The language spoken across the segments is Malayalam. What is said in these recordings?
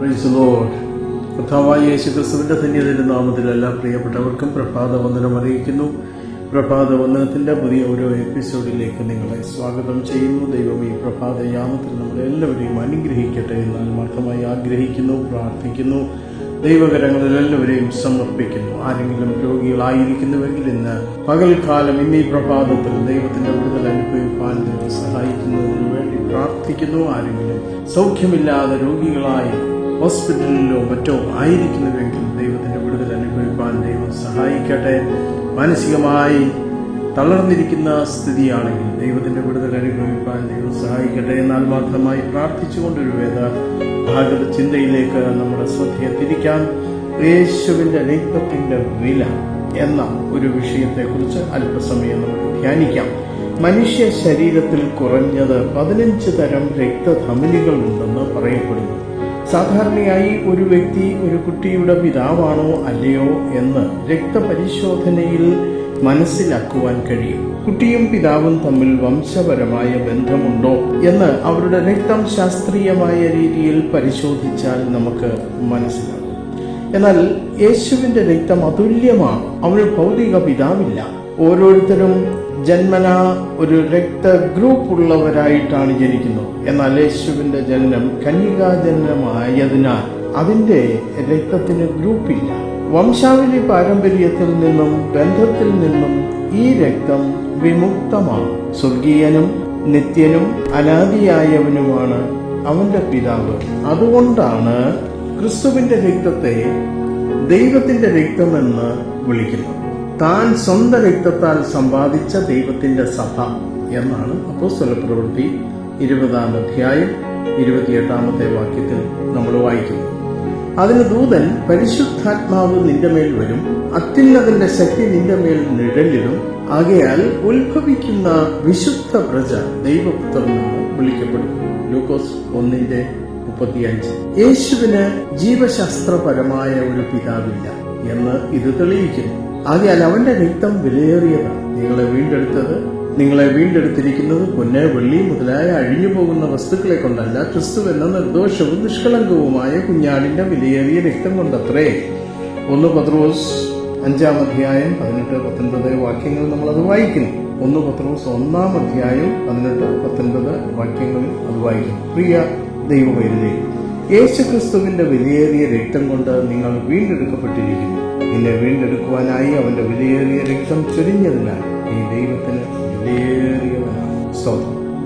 പ്രൈസ് ലോഡ് കർത്താവായ യേശു ധന്യതയുടെ നാമത്തിൽ എല്ലാ പ്രിയപ്പെട്ടവർക്കും പ്രഭാത വന്ദനം അറിയിക്കുന്നു. പ്രഭാത വന്ദനത്തിന്റെ പുതിയ ഓരോ എപ്പിസോഡിലേക്ക് നിങ്ങളെ സ്വാഗതം ചെയ്യുന്നു. ദൈവം ഈ പ്രഭാത യാമത്തിൽ നമ്മളെ എല്ലാവരെയും അനുഗ്രഹിക്കട്ടെ എന്ന് ആത്മാർത്ഥമായി ആഗ്രഹിക്കുന്നു പ്രാർത്ഥിക്കുന്നു. ദൈവകരങ്ങളിൽ എല്ലാവരെയും സമർപ്പിക്കുന്നു. ആരെങ്കിലും രോഗികളായിരിക്കുന്നുവെങ്കിൽ ഇന്ന് പകൽക്കാലം ഇന്ന് ഈ പ്രഭാതത്തിൽ ദൈവത്തിന്റെ വിടുതൽ അനുഭവിപ്പാൻ ദൈവം സഹായിക്കുന്നതിന് വേണ്ടി പ്രാർത്ഥിക്കുന്നു. ആരെങ്കിലും സൗഖ്യമില്ലാതെ രോഗികളായി ഹോസ്പിറ്റലിലോ മറ്റോ ആയിരിക്കുന്നുവെങ്കിൽ ദൈവത്തിന്റെ വിടുതൽ അനുഭവിക്കാൻ ദൈവം സഹായിക്കട്ടെ. മാനസികമായി തളർന്നിരിക്കുന്ന സ്ഥിതിയാണെങ്കിൽ ദൈവത്തിന്റെ വിടുതൽ അനുഭവിക്കാൻ ദൈവം സഹായിക്കട്ടെ എന്നാൽ മാത്രമായി പ്രാർത്ഥിച്ചുകൊണ്ടൊരു വേദ ഭാഗത ചിന്തയിലേക്ക് നമ്മുടെ ശ്രദ്ധയെ തിരിക്കാൻ യേശുവിന്റെ രക്തത്തിന്റെ വില എന്ന ഒരു വിഷയത്തെക്കുറിച്ച് അല്പസമയം നമുക്ക് ധ്യാനിക്കാം. മനുഷ്യ ശരീരത്തിൽ കുറഞ്ഞത് പതിനഞ്ച് തരം രക്തധമനികൾ ഉണ്ടെന്ന് പറയപ്പെടുന്നു. സാധാരണയായി ഒരു വ്യക്തി ഒരു കുട്ടിയുടെ പിതാവാണോ അല്ലയോ എന്ന് രക്തപരിശോധനയിൽ മനസ്സിലാക്കുവാൻ കഴിയും. കുട്ടിയും പിതാവും തമ്മിൽ വംശപരമായ ബന്ധമുണ്ടോ എന്ന് അവരുടെ രക്തം ശാസ്ത്രീയമായ രീതിയിൽ പരിശോധിച്ചാൽ നമുക്ക് മനസ്സിലാകും. എന്നാൽ യേശുവിന്റെ രക്തം അതുല്യമാണ്. അവന് ഭൗതിക പിതാവില്ല. ഓരോരുത്തരും ജന്മന ഒരു രക്ത ഗ്രൂപ്പ് ഉള്ളവരായിട്ടാണ് ജനിക്കുന്നത്. എന്നാൽ യേശുവിന്റെ ജനനം കന്യകാ ജനനമായതിനാൽ അതിന്റെ രക്തത്തിന് ഗ്രൂപ്പില്ല. വംശാവലി പാരമ്പര്യത്തിൽ നിന്നും ബന്ധത്തിൽ നിന്നും ഈ രക്തം വിമുക്തമാണ്. സ്വർഗീയനും നിത്യനും അനാദിയായവനുമാണ് അവന്റെ പിതാവ്. അതുകൊണ്ടാണ് ക്രിസ്തുവിന്റെ രക്തത്തെ ദൈവത്തിന്റെ രക്തമെന്ന് വിളിക്കുന്നത്. താൻ സ്വന്തം രക്തത്താൽ സമ്പാദിച്ച ദൈവത്തിന്റെ സഭ എന്നാണ് അപ്പോസ്തല പ്രവൃത്തി ഇരുപതാം അധ്യായം ഇരുപത്തിയെട്ടാമത്തെ വാക്യത്തിൽ നമ്മൾ വായിക്കുന്നു. അതിന് ദൂതൻ പരിശുദ്ധാത്മാവ് നിന്റെ മേൽ വരും അത്യുന്നതിന്റെ ശക്തി നിന്റെ മേൽ നിഴലിടും ആകയാൽ ഉത്ഭവിക്കുന്ന വിശുദ്ധ പ്രജ ദൈവപുത്രൻ നിന്ന് വിളിക്കപ്പെടും ലൂക്കോസ് ഒന്നിന്റെ മുപ്പത്തിയഞ്ച്. യേശുവിന് ജീവശാസ്ത്രപരമായ ഒരു പിതാവില്ല എന്ന് ഇത് തെളിയിക്കുന്നു. ആകയാൽ അവന്റെ രക്തം വിലയേറിയതാണ് നിങ്ങളെ വീണ്ടെടുത്തത് നിങ്ങളെ വീണ്ടെടുത്തിരിക്കുന്നത് പൊന്ന് വെള്ളി മുതലായ അഴിഞ്ഞു പോകുന്ന വസ്തുക്കളെ കൊണ്ടല്ല ക്രിസ്തു എന്ന നിർദോഷവും നിഷ്കളങ്കവുമായ കുഞ്ഞാടിന്റെ വിലയേറിയ രക്തം കൊണ്ടത്രേ. ഒന്ന് പത്രോസ് അഞ്ചാം അധ്യായം പതിനെട്ട് പത്തൊൻപത് വാക്യങ്ങൾ നമ്മൾ അത് വായിക്കുന്നു. ഒന്ന് പത്രോസ് ഒന്നാം അധ്യായം പതിനെട്ട് പത്തൊൻപത് വാക്യങ്ങളിൽ അത് വായിക്കുന്നു. പ്രിയ ദൈവവൈദ്യതേ യേശു ക്രിസ്തുവിന്റെ വിലയേറിയ രക്തം കൊണ്ട് നിങ്ങൾ വീണ്ടെടുക്കപ്പെട്ടിരിക്കുന്നു. നിന്നെ വീണ്ടെടുക്കുവാനായി അവന്റെ വിലയേറിയ രക്തം ചൊരിഞ്ഞതിനാൽ ഈ ദൈവത്തിന് വിലയേറിയവനാണ്.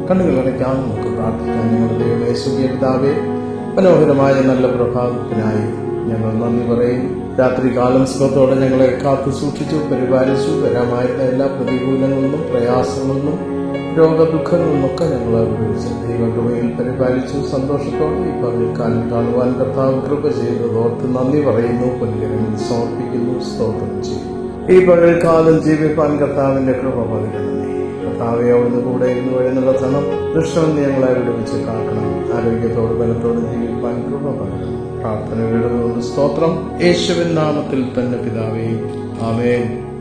കണ്ണുകൾ അടയ്ക്കാം നമുക്ക് പ്രാർത്ഥിക്കാം. ഞങ്ങളുടെ ദൈവമേ പിതാവേ മനോഹരമായ നല്ല പ്രഭാതത്തിനായി ഞങ്ങൾ നന്ദി പറയും. രാത്രി കാലം സുഖത്തോടെ ഞങ്ങളെ കാത്തു സൂക്ഷിച്ചു പരിപാലിച്ചു. വരാമായിരുന്ന എല്ലാ പ്രതികൂലങ്ങളിലും നിന്നും നിന്നൊക്കെ ഞങ്ങൾ വിളിച്ച് ദൈവകൃപയിൽ പരിപാലിച്ചു സന്തോഷത്തോടെ ഈ പകൽക്കാലം കാണുവാൻ കർത്താവ് കൃപ ചെയ്തത് ഓർത്ത് നന്ദി പറയുന്നു. പൊന്നുകരങ്ങളിൽ സമർപ്പിക്കുന്നു. സ്തോത്രം ചെയ്യുന്നു. ഈ പകൽ കാലം ജീവിപ്പാൻ കർത്താവിന്റെ കൃപ പകരണമേ കർത്താവെ അവിടുന്ന് കൂടെ ഇരുന്ന് വഴി നടത്തണം ദുഷ്ടം ഞങ്ങളെ വിടുവിച്ച് കാക്കണം. ആരോഗ്യത്തോട് ബലത്തോട് ജീവിപ്പാൻ കൃപ പകരണം പ്രാർത്ഥന വീടുന്നു സ്തോത്രം. യേശുവിൻ നാമത്തിൽ തന്നെ പിതാവേ ആമേൻ.